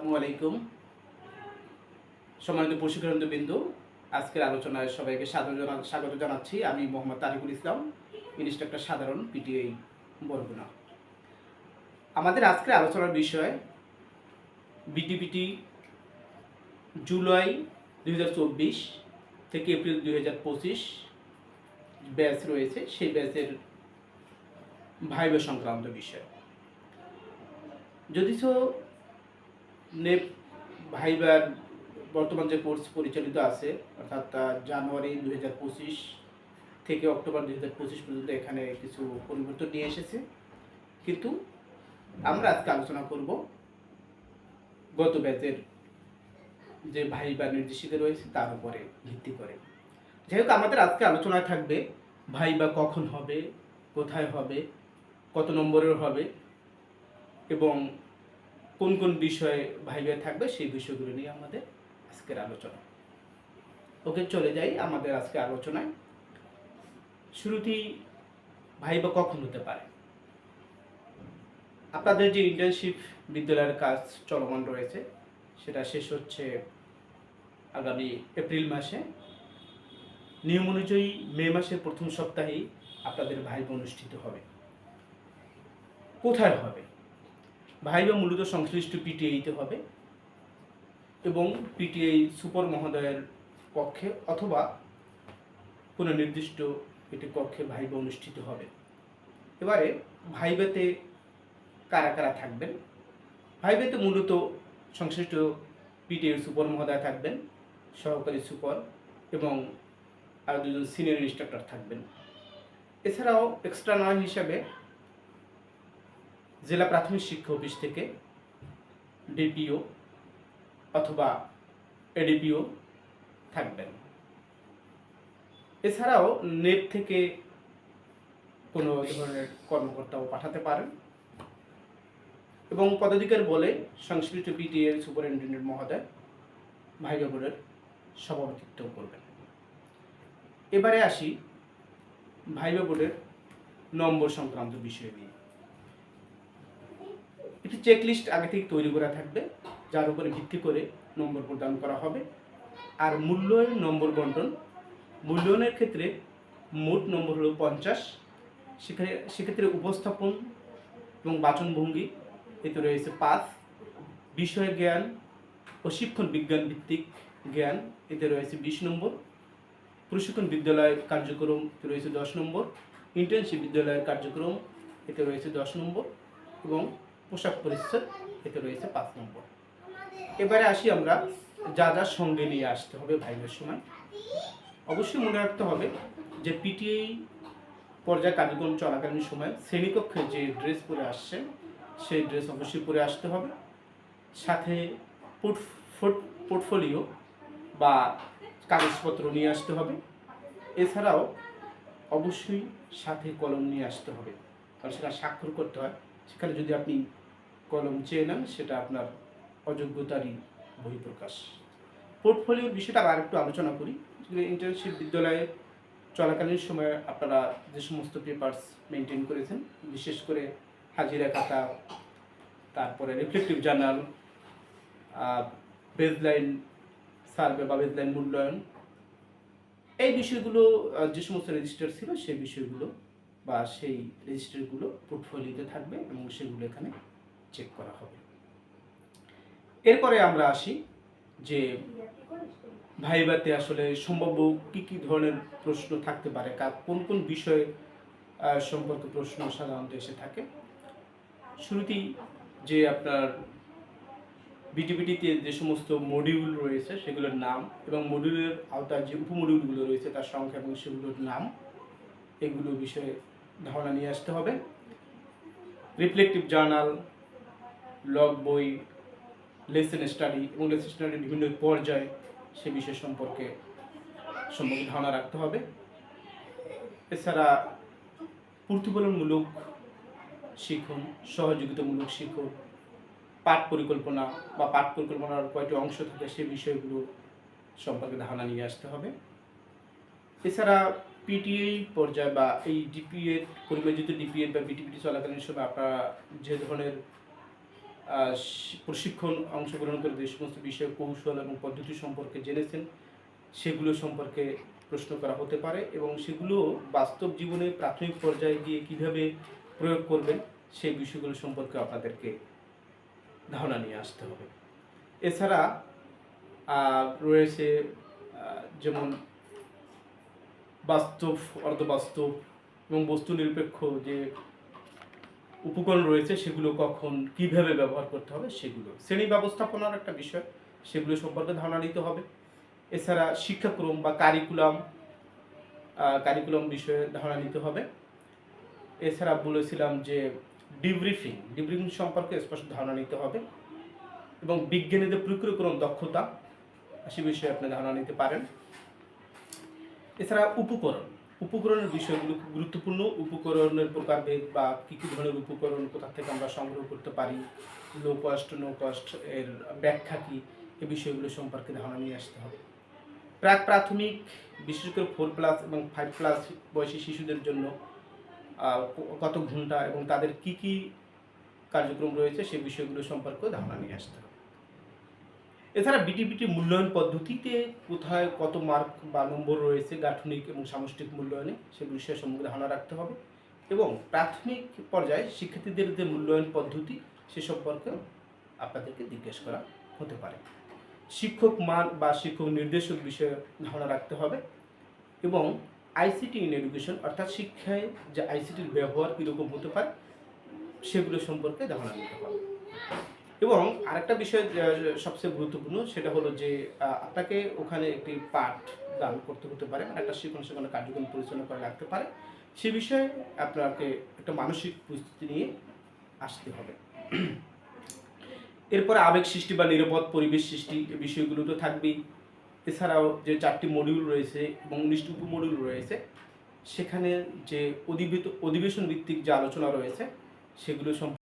আসসালামু আলাইকুম। সম্মানিত প্রশিক্ষণ বিন্দু আজকের আলোচনায় সবাইকে স্বাগত জানা- স্বাগত জানাচ্ছি। আমি মোহাম্মদ তারিকুল ইসলাম, ইনস্ট্রাক্টর সাধারণ পিটিআই বরগুনা। আমাদের আজকের আলোচনার বিষয় বিটিপিটি জুলাই দুই হাজার চব্বিশ থেকে এপ্রিল দুই হাজার পঁচিশ ব্যাচ রয়েছে। সেই ব্যাচের ভাইবে সংক্রান্ত বিষয়। যদিচ নেপ ভাইবার বর্তমান যে কোর্স পরিচালিত আছে, অর্থাৎ জানুয়ারি দু হাজার পঁচিশ থেকে অক্টোবর দু হাজার পঁচিশ পর্যন্ত এখানে কিছু পরিবর্তন নিয়ে এসেছে। কিন্তু আমরা আজকে আলোচনা করব গত ব্যাচের যে ভাইবা নির্দেশিকা রয়েছে তার উপরে ভিত্তি করে। যেহেতু আমাদের আজকে আলোচনায় থাকবে ভাইবা কখন হবে, কোথায় হবে, কত নম্বরের হবে এবং কোন কোন বিষয়ে ভাইবে থাকবে সেই বিষয়গুলো নিয়ে আমাদের আজকের আলোচনা। ওকে, চলে যাই আমাদের আজকে আলোচনায়। শুরুতেই ভাইবা কখন হতে পারে? আপনাদের যে ইন্টার্নশিপ বিদ্যালয়ের কাজ চলমান রয়েছে, সেটা শেষ হচ্ছে আগামী এপ্রিল মাসে। নিয়ম অনুযায়ী মে মাসের প্রথম সপ্তাহেই আপনাদের ভাইব অনুষ্ঠিত হবে। কোথায় হবে? ভাইবা মূলত সংশ্লিষ্ট পিটিআইতে হবে এবং পিটিআই সুপার মহোদয়ের কক্ষে অথবা কোনো নির্দিষ্ট একটি কক্ষে ভাইবা অনুষ্ঠিত হবে। এবারে ভাইবাতে কারা কারা থাকবেন? ভাইবাতে মূলত সংশ্লিষ্ট পিটিআই সুপার মহোদয় থাকবেন, সহকারী সুপার এবং আর দুজন সিনিয়র ইনস্ট্রাক্টর থাকবেন। এছাড়াও এক্সটার্নাল হিসাবে জেলা প্রাথমিক শিক্ষা অফিস থেকে ডিপিও অথবা এডিপিও থাকবেন। এছাড়াও নেট থেকে কোনো ধরনের কর্মকর্তাও পাঠাতে পারেন এবং পদাধিকার বলে সংশ্লিষ্ট পিটিএর সুপারিনটেন্ডেন্ট মহোদয় ভাইবা বোর্ডের সভাপতিত্ব করবেন। এবারে আসি ভাইবা বোর্ডের নম্বর সংক্রান্ত বিষয় নিয়ে। একটি চেকলিস্ট আগে থেকে তৈরি করা থাকবে, যার উপরে ভিত্তি করে নম্বর প্রদান করা হবে। আর মূল্যায়ন নম্বর বন্টন, মূল্যায়নের ক্ষেত্রে মোট নম্বর হলো পঞ্চাশ, সেখানে, সেক্ষেত্রে উপস্থাপন এবং বাচনভঙ্গি, এতে রয়েছে পাঁচ বিষয় জ্ঞান প্রশিক্ষণ বিজ্ঞান ভিত্তিক জ্ঞান, এতে রয়েছে বিশ নম্বর। প্রশিক্ষণ বিদ্যালয়ের কার্যক্রম, এতে রয়েছে দশ নম্বর। ইন্টার্নশিপ বিদ্যালয়ের কার্যক্রম, এতে রয়েছে দশ নম্বর। এবং পোশাক পরিচ্ছদ এতে রয়েছে পাঁচ নম্বর। এবারে আসি আমরা যা যা সঙ্গে নিয়ে আসতে হবে ভাইবের সময় অবশ্যই মনে রাখতে হবে যে পিটিআই পর্যায় কার্যক্রম চলাকালীন সময় শ্রেণীকক্ষে যে ড্রেস পরে আসছে সেই ড্রেস অবশ্যই পরে আসতে হবে। সাথে পোর্টফোলিও বা কাগজপত্র নিয়ে আসতে হবে। এছাড়াও অবশ্যই সাথে কলম নিয়ে আসতে হবে। কারণ সেটা স্বাক্ষর করতে হয়। সেখানে যদি আপনি কলম চেয়ে নেন, সেটা আপনার অযোগ্যতারই বহিঃপ্রকাশ। পোর্টফোলিওর বিষয়টা আর একটু আলোচনা করি। ইন্টার্নশিপ বিদ্যালয়ে চলাকালীন সময়ে আপনারা যে সমস্ত পেপারস মেনটেন করেছেন, বিশেষ করে হাজিরা খাতা, তারপরে রিফ্লেক্টিভ জার্নাল বেজলাইন সার্ভে বা বেজলাইন মূল্যায়ন, এই বিষয়গুলো যে সমস্ত রেজিস্টার ছিল, সেই বিষয়গুলো বা সেই রেজিস্টারগুলো পোর্টফোলিওতে থাকবে এবং সেগুলো এখানে চেক করা হবে। এরপরে আমরা আসি যে ভাইবাতে আসলে সম্ভাব্য কি কি ধরনের প্রশ্ন থাকতে পারে কা- কোন কোন বিষয় সম্পর্কে প্রশ্ন সাধারণত এসে থাকে। শুরুতেই যে আপনার বিটিবিটিতে যে সমস্ত মডিউল রয়েছে সেগুলোর নাম এবং মডিউলের আওতার যে উপমডিউলগুলো রয়েছে তার সংখ্যা এবং সেগুলোর নাম, এগুলো বিষয়ে ধারণা নিয়ে আসতে হবে। রিফ্লেকটিভ জার্নাল লগ বই লেসেন স্টাডি এবং লেসন স্টাডির বিভিন্ন পর্যায় সে বিষয় সম্পর্কে সম্পর্কে ধারণা রাখতে হবে। এছাড়া প্রতিফলনমূলক শিখন, সহযোগিতামূলক শিখন, পাঠ পরিকল্পনা বা পাঠ পরিকল্পনার কয়টি অংশ থাকে সে বিষয়গুলো সম্পর্কে ধারণা নিয়ে আসতে হবে। এছাড়া পিটিএ পর্যায়ে বা এই ডিপিএ পরিমার্জিত ডিপিএ বা বিটিপিটি চলাকালীন সময় আপনারা যে ধরনের প্রশিক্ষণ অংশগ্রহণ করে যে সমস্ত বিষয় কৌশল এবং পদ্ধতি সম্পর্কে জেনেছেন, সেগুলো সম্পর্কে প্রশ্ন করা হতে পারে এবং সেগুলো বাস্তব জীবনে প্রাথমিক পর্যায়ে গিয়ে কীভাবে প্রয়োগ করবেন, সেই বিষয়গুলো সম্পর্কে আপনাদেরকে ধারণা নিয়ে আসতে হবে। এছাড়া রয়েছে যেমন বাস্তব, অর্ধবাস্তব এবং বস্তু নিরপেক্ষ যে উপকরণ রয়েছে, সেগুলো কখন কীভাবে ব্যবহার করতে হবে, সেগুলো। শ্রেণি ব্যবস্থাপনার একটা বিষয়, সেগুলো সম্পর্কে ধারণা নিতে হবে। এছাড়া শিক্ষাক্রম বা কারিকুলাম কারিকুলাম বিষয়ে ধারণা নিতে হবে। এছাড়া বলেছিলাম যে ডিব্রিফিং ডিব্রিফিং সম্পর্কে স্পষ্ট ধারণা নিতে হবে এবং বিজ্ঞানীদের প্রক্রিয়াকরণ দক্ষতা, সে বিষয়ে আপনি ধারণা নিতে পারেন। এছাড়া উপকরণ উপকরণের বিষয়গুলো খুব গুরুত্বপূর্ণ। উপকরণের প্রকারভেদ বা কী কী ধরনের উপকরণ কোথা থেকে আমরা সংগ্রহ করতে পারি লো কস্ট নো কস্ট এর ব্যাখ্যা কী, এ বিষয়গুলো সম্পর্কে ধারণা নিয়ে আসতে হবে। প্রাক প্রাথমিক, বিশেষ করে ফোর প্লাস এবং ফাইভ প্লাস বয়সী শিশুদের জন্য কত ঘণ্টা এবং তাদের কি কি কার্যক্রম রয়েছে সে বিষয়গুলো সম্পর্কেও ধারণা নিয়ে আসতে হবে। এছাড়া বিটিবিটি মূল্যায়ন পদ্ধতিতে কোথায় কত মার্ক বা নম্বর রয়েছে গাঠনিক এবং সামষ্টিক মূল্যায়নে সে বিষয়ে সম্পর্কে ধারণা রাখতে হবে। এবং প্রাথমিক পর্যায়ে শিক্ষার্থীদের যে মূল্যায়ন পদ্ধতি, সে সম্পর্কে আপনাদেরকে জিজ্ঞেস করা হতে পারে। শিক্ষক মান বা শিক্ষক নির্দেশক বিষয়ে ধারণা রাখতে হবে এবং আইসিটি ইন এডুকেশন, অর্থাৎ শিক্ষায় যে আইসিটির ব্যবহার কীরকম হতে পারে, সেগুলো সম্পর্কে ধারণা নিতে হবে। এবং আরেকটা বিষয় সবচেয়ে গুরুত্বপূর্ণ সেটা হলো যে আপনাকে ওখানে একটি পাঠ দান করতে হতে পারে মানে একটা শিক্ষণ সেখানে কার্যক্রম পরিচালনা করে রাখতে পারে। সে বিষয়ে আপনাকে একটা মানসিক প্রস্তুতি নিয়ে আসতে হবে। এরপরে আবেগ সৃষ্টি বা নিরাপদ পরিবেশ সৃষ্টি বিষয়গুলো তো থাকবেই। এছাড়াও যে চারটি মডিউল রয়েছে এবং উনিশটি উপমডিউল রয়েছে, সেখানে যে অধিবেশন ভিত্তিক যে আলোচনা রয়েছে, সেগুলো